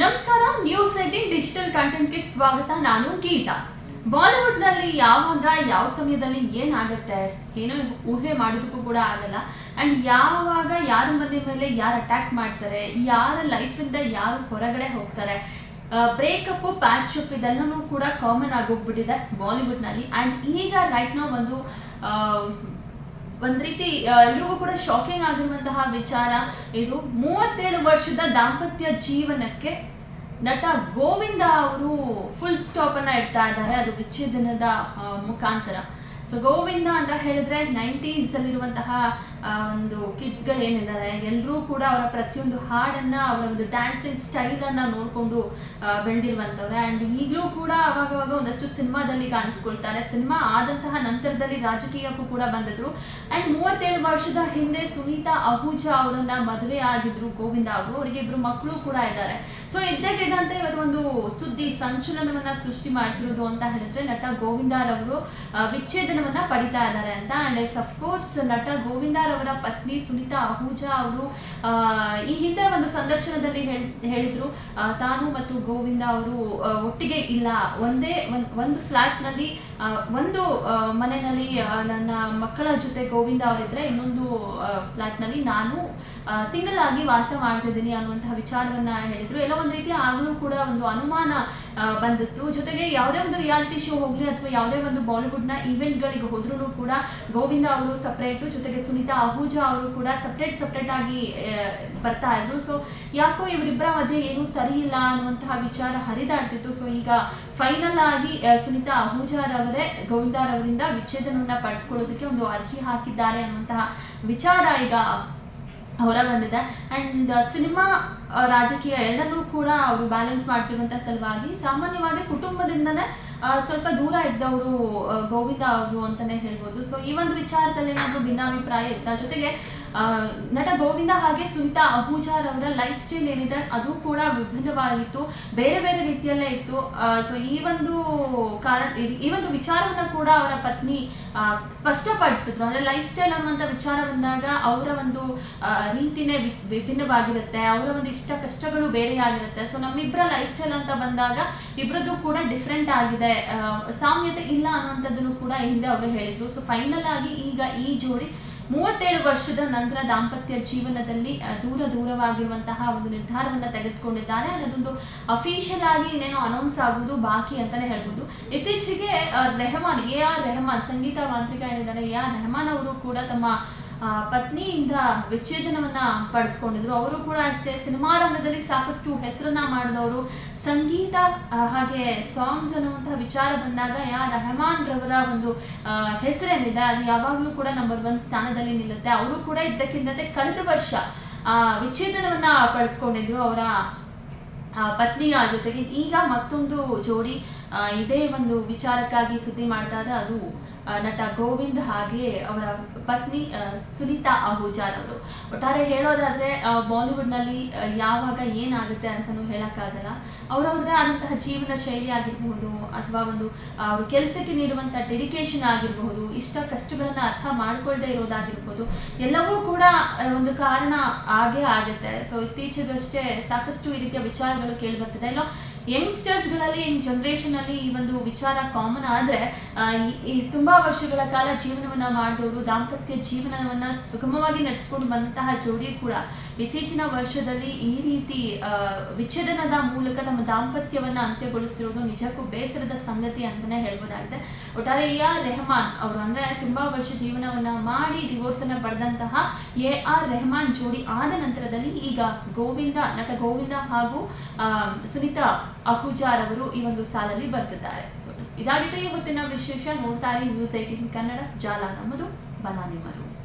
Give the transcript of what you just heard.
ನಮಸ್ಕಾರ news eighteen digital ಕಂಟೆಂಟ್ಗೆ ಸ್ವಾಗತ. ನಾನು ಗೀತಾ. ಬಾಲಿವುಡ್ನಲ್ಲಿ ಯಾವಾಗ, ಯಾವ ಸಮಯದಲ್ಲಿ ಏನಾಗುತ್ತೆ ಏನೋ ಊಹೆ ಮಾಡೋದಕ್ಕೂ ಕೂಡ ಆಗಲ್ಲ. ಅಂಡ್ ಯಾವಾಗ ಯಾರ ಮನೆ ಮೇಲೆ ಯಾರು ಅಟ್ಯಾಕ್ ಮಾಡ್ತಾರೆ? ಯಾರ ಲೈಫಿಂದ ಯಾರು ಹೊರಗಡೆ ಹೋಗ್ತಾರೆ? ಬ್ರೇಕಪ್ ಪ್ಯಾಚ್ ಅಪ್ ಇದೆಲ್ಲನೂ ಕೂಡ ಕಾಮನ್ ಆಗೋಗ್ಬಿಟ್ಟಿದೆ ಬಾಲಿವುಡ್ನಲ್ಲಿ ಅಂಡ್ ಈಗ ರೈಟ್ ಒಂದು ಒಂದ್ ರೀತಿ ಎಲ್ರಿಗೂ ಕೂಡ ಶಾಕಿಂಗ್ ಆಗಿರುವಂತಹ ವಿಚಾರ ಇದು. ಮೂವತ್ತೇಳು ವರ್ಷದ ದಾಂಪತ್ಯ ಜೀವನಕ್ಕೆ ನಟ ಗೋವಿಂದ ಅವರು ಫುಲ್ ಸ್ಟಾಪ್ ಅನ್ನ ಇಡ್ತಾ ಇದ್ದಾರೆ. ಅದು ವಿಚ್ಛೇದನದ ಮುಖಾಂತರ. ಸೊ ಗೋವಿಂದ ಅಂತ ಹೇಳಿದ್ರೆ ನೈಂಟೀಸ್ ಅಲ್ಲಿರುವಂತಹ ಒಂದು ಕಿಡ್ಸ್ಗಳು ಏನಿದ್ದಾರೆ ಎಲ್ಲರೂ ಕೂಡ ಅವರ ಪ್ರತಿಯೊಂದು ಹಾಡನ್ನ, ಅವರ ಒಂದು ಡ್ಯಾನ್ಸಿಂಗ್ ಸ್ಟೈಲ್ ಅನ್ನ ನೋಡ್ಕೊಂಡು ಬೆಳೆದಿರುವಂತವ್ರೆ. ಅಂಡ್ ಈಗಲೂ ಕೂಡ ಅವಾಗವಾಗ ಒಂದಷ್ಟು ಸಿನಿಮಾದಲ್ಲಿ ಕಾಣಿಸ್ಕೊಳ್ತಾರೆ. ಸಿನಿಮಾ ಆದಂತಹ ನಂತರದಲ್ಲಿ ರಾಜಕೀಯಕ್ಕೂ ಕೂಡ ಬಂದಿದ್ರು. ಅಂಡ್ ಮೂವತ್ತೇಳು ವರ್ಷದ ಹಿಂದೆ ಸುನೀತಾ ಅಹುಜಾ ಅವರನ್ನ ಮದುವೆ ಆಗಿದ್ರು ಗೋವಿಂದ ಅವರು. ಅವರಿಗೆ ಇಬ್ರು ಮಕ್ಕಳು ಕೂಡ ಇದ್ದಾರೆ. ಸೊ ಇದ್ದಕ್ಕಿದ್ದಂತೆ ಇವತ್ತು ಒಂದು ಸುದ್ದಿ, ಸಂಚಲನವನ್ನ ಸೃಷ್ಟಿ ಮಾಡ್ತಿರೋದು ಅಂತ ಹೇಳಿದ್ರೆ ನಟ ಗೋವಿಂದಾರವರು ವಿಚ್ಛೇದನವನ್ನ ಪಡಿತಾ ಇದ್ದಾರೆ ಅಂತ. ಅಂಡ್ ಎಸ್ ಅಫ್ಕೋರ್ಸ್ ನಟ ಗೋವಿಂದಾರವರ ಪತ್ನಿ ಸುನಿತಾ ಅಹೂಜಾ ಅವರು ಈ ಹಿಂದೆ ಒಂದು ಸಂದರ್ಶನದಲ್ಲಿ ಹೇಳ್- ಹೇಳಿದ್ರು ತಾನು ಮತ್ತು ಗೋವಿಂದ ಅವರು ಒಟ್ಟಿಗೆ ಇಲ್ಲ. ಒಂದೇ ಒಂದ್- ಒಂದು ಫ್ಲಾಟ್ನಲ್ಲಿ ಆ, ಒಂದು ಮನೆಯಲ್ಲಿ ನನ್ನ ಮಕ್ಕಳ ಜೊತೆ ಗೋವಿಂದ ಅವರಿದ್ರೆ ಇನ್ನೊಂದು ಫ್ಲಾಟ್ನಲ್ಲಿ ನಾನು ಸಿಂಗಲ್ ಆಗಿ ವಾಸ ಮಾಡ್ತಿದ್ದೀನಿ ಅನ್ನುವಂತಹ ವಿಚಾರವನ್ನ ಹೇಳಿದ್ರು. ಎಲ್ಲ ಒಂದು ರೀತಿ ಆಗಲೂ ಕೂಡ ಒಂದು ಅನುಮಾನ ಬಂದಿತ್ತು. ಜೊತೆಗೆ ಯಾವುದೇ ಒಂದು ರಿಯಾಲಿಟಿ ಶೋ ಹೋಗಲಿ ಅಥವಾ ಯಾವುದೇ ಒಂದು ಬಾಲಿವುಡ್ನ ಈವೆಂಟ್ ಗಳಿಗೆ ಹೋದ್ರೂ ಕೂಡ ಗೋವಿಂದ ಅವರು ಸಪ್ರೇಟು ಜೊತೆಗೆ ಸುನೀತಾ ಅಹೂಜಾ ಅವರು ಕೂಡ ಸಪ್ರೇಟ್ ಸಪ್ರೇಟ್ ಆಗಿ ಬರ್ತಾ ಇದ್ರು. ಸೊ ಯಾಕೋ ಇವರಿಬ್ಬರ ಮಧ್ಯೆ ಏನೂ ಸರಿ ಇಲ್ಲ ಅನ್ನುವಂತಹ ವಿಚಾರ ಹರಿದಾಡ್ತಿತ್ತು. ಸೊ ಈಗ ಫೈನಲ್ ಆಗಿ ಸುನಿತಾ ಸುನೀತಾ ಅಹೂಜಾರವರೇ ಗೋವಿಂದಾರವರಿಂದ ವಿಚ್ಛೇದನವನ್ನ ಪಡೆದುಕೊಳ್ಳೋದಕ್ಕೆ ಒಂದು ಅರ್ಜಿ ಹಾಕಿದ್ದಾರೆ ಅನ್ನುವಂತಹ ವಿಚಾರ ಈಗ ಹೊರ ಬಂದಿದೆ ಅಂಡ್ ಸಿನಿಮಾ ರಾಜಕೀಯ ಎಲ್ಲನೂ ಕೂಡ ಅವರು ಬ್ಯಾಲೆನ್ಸ್ ಮಾಡ್ತಿರುವಂತ ಸಲುವಾಗಿ ಸಾಮಾನ್ಯವಾಗಿ ಕುಟುಂಬದಿಂದನೇ ಸ್ವಲ್ಪ ದೂರ ಇದ್ದವರು ಗೋವಿಂದ ಅವರು ಅಂತಾನೆ ಹೇಳ್ಬೋದು. ಸೊ ಈ ಒಂದು ವಿಚಾರದಲ್ಲಿ ಏನಾದ್ರು ಭಿನ್ನಾಭಿಪ್ರಾಯ ಇತ್ತ? ಜೊತೆಗೆ ನಟ ಗೋವಿಂದ ಹಾಗೆ ಸುನಿತಾ ಅಹೂಜಾರ್ ಅವರ ಲೈಫ್ ಸ್ಟೈಲ್ ಏನಿದೆ, ಅದು ಕೂಡ ವಿಭಿನ್ನವಾಗಿತ್ತು, ಬೇರೆ ಬೇರೆ ರೀತಿಯಲ್ಲೇ ಇತ್ತು. ಸೊ ಈ ಒಂದು ಕಾರಣ, ಈ- ಒಂದು ವಿಚಾರವನ್ನ ಕೂಡ ಅವರ ಪತ್ನಿ ಸ್ಪಷ್ಟಪಡಿಸಿದ್ರು. ಅಂದ್ರೆ ಲೈಫ್ ಸ್ಟೈಲ್ ಅನ್ನುವಂಥ ವಿಚಾರ ಬಂದಾಗ ಅವರ ಒಂದು ರೀತಿನೇ ವಿಭಿನ್ನವಾಗಿರುತ್ತೆ. ಅವರ ಒಂದು ಇಷ್ಟ ಕಷ್ಟಗಳು ಬೇರೆಯಾಗಿರುತ್ತೆ. ಸೊ ನಮ್ಮಿಬ್ಬರ ಲೈಫ್ ಸ್ಟೈಲ್ ಅಂತ ಬಂದಾಗ ಇಬ್ಬರದ್ದು ಕೂಡ ಡಿಫ್ರೆಂಟ್ ಆಗಿದೆ. ಸಾಮ್ಯತೆ ಇಲ್ಲ ಅನ್ನುವಂಥದ್ದನ್ನು ಕೂಡ ಹಿಂದೆ ಅವರು ಹೇಳಿದ್ರು. ಸೊ ಫೈನಲ್ ಆಗಿ ಈಗ ಈ ಜೋಡಿ ಮೂವತ್ತೇಳು ವರ್ಷದ ನಂತರ ದಾಂಪತ್ಯ ಜೀವನದಲ್ಲಿ ದೂರ ದೂರವಾಗಿರುವಂತಹ ಒಂದು ನಿರ್ಧಾರವನ್ನು ತೆಗೆದುಕೊಂಡಿದ್ದಾನೆ. ಅನ್ನೋದೊಂದು ಅಫಿಷಿಯಲ್ ಆಗಿ ಇನ್ನೇನೋ ಅನೌನ್ಸ್ ಆಗುವುದು ಬಾಕಿ ಅಂತಾನೆ ಹೇಳ್ಬೋದು. ಇತ್ತೀಚೆಗೆ ರೆಹಮಾನ್ ಎ ಆರ್ ರೆಹಮಾನ್, ಸಂಗೀತ ಮಾಂತ್ರಿಕ ಏನಿದ್ದಾರೆ ಎ ಆರ್ ರೆಹಮಾನ್ ಅವರು ಕೂಡ ತಮ್ಮ ಪತ್ನಿಯಿಂದ ವಿಚ್ಛೇದನವನ್ನ ಪಡೆದುಕೊಂಡಿದ್ರು. ಅವರು ಕೂಡ ಅಷ್ಟೇ ಸಿನಿಮಾ ರಂಗದಲ್ಲಿ ಸಾಕಷ್ಟು ಹೆಸರನ್ನ ಮಾಡಿದವರು. ಸಂಗೀತ ಹಾಗೆ ಸಾಂಗ್ಸ್ ಅನ್ನುವಂತಹ ವಿಚಾರ ಬಂದಾಗ ಯಾ ರೆಹಮಾನ್ ರವರ ಒಂದು ಹೆಸರೇನಿದೆ ಅದು ಯಾವಾಗಲೂ ಕೂಡ ನಂಬರ್ ಒನ್ ಸ್ಥಾನದಲ್ಲಿ ನಿಲ್ಲುತ್ತೆ. ಅವರು ಕೂಡ ಇದ್ದಕ್ಕಿಂತ ಕಳೆದ ವರ್ಷ ಆ, ವಿಚ್ಛೇದನವನ್ನ ಪಡೆದುಕೊಂಡಿದ್ರು ಅವರ ಪತ್ನಿಯ ಜೊತೆಗೆ. ಈಗ ಮತ್ತೊಂದು ಜೋಡಿ ಇದೇ ಒಂದು ವಿಚಾರಕ್ಕಾಗಿ ಸುದ್ದಿ ಮಾಡ್ತಾರೆ ಅದು. ನಟ ಗೋವಿಂದ್ ಹಾಗೆ ಅವರ ಪತ್ನಿ ಸುನೀತಾ ಅಹೂಜಾರ್ ಅವರು. ಒಟ್ಟಾರೆ ಹೇಳೋದಾದ್ರೆ ಬಾಲಿವುಡ್ ಬಾಲಿವುಡ್ನಲ್ಲಿ ಯಾವಾಗ ಏನಾಗುತ್ತೆ ಅಂತಲೂ ಹೇಳಕ್ಕಾಗಲ್ಲ. ಅವರವ್ರದ್ದೇ ಆದಂತಹ ಜೀವನ ಶೈಲಿ ಆಗಿರಬಹುದು, ಅಥವಾ ಒಂದು ಅವರು ಕೆಲಸಕ್ಕೆ ನೀಡುವಂಥ ಡೆಡಿಕೇಶನ್ ಆಗಿರಬಹುದು, ಇಷ್ಟ ಕಷ್ಟಗಳನ್ನ ಅರ್ಥ ಮಾಡ್ಕೊಳ್ದೇ ಇರೋದಾಗಿರ್ಬೋದು, ಎಲ್ಲವೂ ಕೂಡ ಒಂದು ಕಾರಣ ಆಗೇ ಆಗುತ್ತೆ. ಸೊ ಇತ್ತೀಚೆಗಷ್ಟೇ ಸಾಕಷ್ಟು ಈ ರೀತಿಯ ವಿಚಾರಗಳು ಕೇಳಿ ಬರ್ತದೆ ಎಲ್ಲೋ ಯಂಗ್ಸ್ಟರ್ಸ್ಗಳಲ್ಲಿ ಜನರೇಷನ್ ಅಲ್ಲಿ ಈ ಒಂದು ವಿಚಾರ ಕಾಮನ್ ಆದರೆ ತುಂಬಾ ವರ್ಷಗಳ ಕಾಲ ಜೀವನವನ್ನ ಮಾಡಿದವರು ದಾಂಪತ್ಯ ಜೀವನವನ್ನ ಸುಗಮವಾಗಿ ನಡೆಸ್ಕೊಂಡು ಬಂದಂತಹ ಜೋಡಿ ಕೂಡ, ಇತ್ತೀಚಿನ ವರ್ಷದಲ್ಲಿ ಈ ರೀತಿ ವಿಚ್ಛೇದನದ ಮೂಲಕ ತಮ್ಮ ದಾಂಪತ್ಯವನ್ನ ಅಂತ್ಯಗೊಳಿಸ್ತಿರೋದು ನಿಜಕ್ಕೂ ಬೇಸರದ ಸಂಗತಿ ಅಂತಲೇ ಹೇಳ್ಬೋದಾಗಿದೆ. ಒಟ್ಟಾರೆ ಆರ್ ರೆಹಮಾನ್ ಅವರು ಅಂದ್ರೆ ತುಂಬಾ ವರ್ಷ ಜೀವನವನ್ನ ಮಾಡಿ ಡಿವೋರ್ಸ್ ಅನ್ನ ಪಡೆದಂತಹ ಎ ಆರ್ ರೆಹಮಾನ್ ಜೋಡಿ ಆದ ನಂತರದಲ್ಲಿ ಈಗ ಗೋವಿಂದ, ನಟ ಗೋವಿಂದ ಹಾಗೂ ಸುನೀತಾ ಅಹುಜಾರ್ ಅವರು ಈ ಒಂದು ಸಾಲಲ್ಲಿ ಬರ್ತಿದ್ದಾರೆ. ಸೊ ಇದಾಗಿತ್ತು ಈ ಹೊತ್ತಿನ ವಿಶೇಷ ನೋಡ್ತಾರೆ ನ್ಯೂಸ್ ಏಟಿನ್ ಕನ್ನಡ. ಜಾಲ ನಮ್ಮದು ಬಲ ನಿಮ್ಮದು